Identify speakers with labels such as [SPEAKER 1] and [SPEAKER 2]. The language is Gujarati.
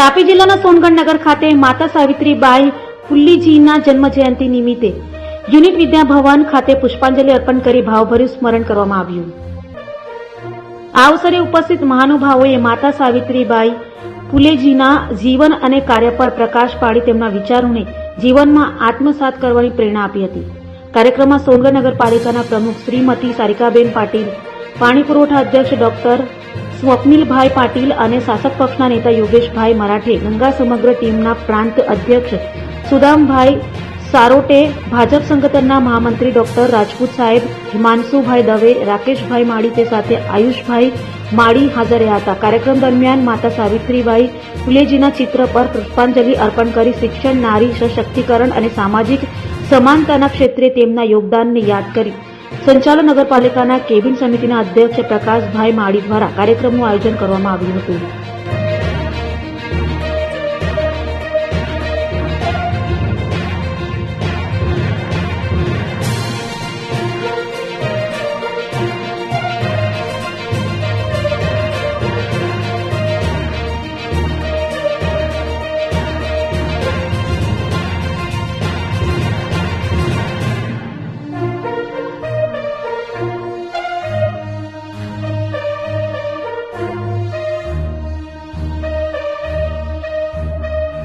[SPEAKER 1] તાપી જિલ્લાના સોનગઢ નગર ખાતે માતા સાવિત્રીબાઈ ફુલ્લીજીના જન્મ જયંતિ નિમિત્તે યુનિટ વિદ્યા ખાતે પુષ્પાંજલિ અર્પણ કરી ભાવભર્યું સ્મરણ કરવામાં આવ્યું. આ અવસરે ઉપસ્થિત મહાનુભાવોએ માતા સાવિત્રીબાઈ ફુલેજીના જીવન અને કાર્ય પર પ્રકાશ પાડી તેમના વિચારોને જીવનમાં આત્મસાત કરવાની પ્રેરણા આપી હતી. કાર્યક્રમમાં સોનગઢ નગરપાલિકાના પ્રમુખ શ્રીમતી સારિકાબેન પાટીલ, પાણી પુરવઠા અધ્યક્ષ ડોક્ટર સ્વપ્નિલભાઈ પાટીલ અને શાસક પક્ષના નેતા યોગેશભાઈ મરાઠે ગંગા સમગ્ર ટીમના પ્રાંત અધ્યક્ષ સુદામભાઈ સારોટે ભાજપ સંગઠનના મહામંત્રી ડોક્ટર રાજપૂત સાહેબ, હિમાંશુભાઈ દવે, રાકેશભાઈ માળી તે સાથે આયુષભાઈ માળી હાજર રહ્યા હતા. કાર્યક્રમ દરમિયાન માતા સાવિત્રીબાઈ ફુલેજીના ચિત્ર પર પુષ્પાંજલિ અર્પણ કરી શિક્ષણ, નારી, સશક્તિકરણ અને સામાજિક સમાનતાના ક્ષેત્રે તેમના યોગદાનને યાદ કરી. સંચાલન નગરપાલિકાના કેબિન સમિતિના અધ્યક્ષ પ્રકાશભાઈ માળી દ્વારા કાર્યક્રમનું આયોજન કરવામાં આવ્યું હતું.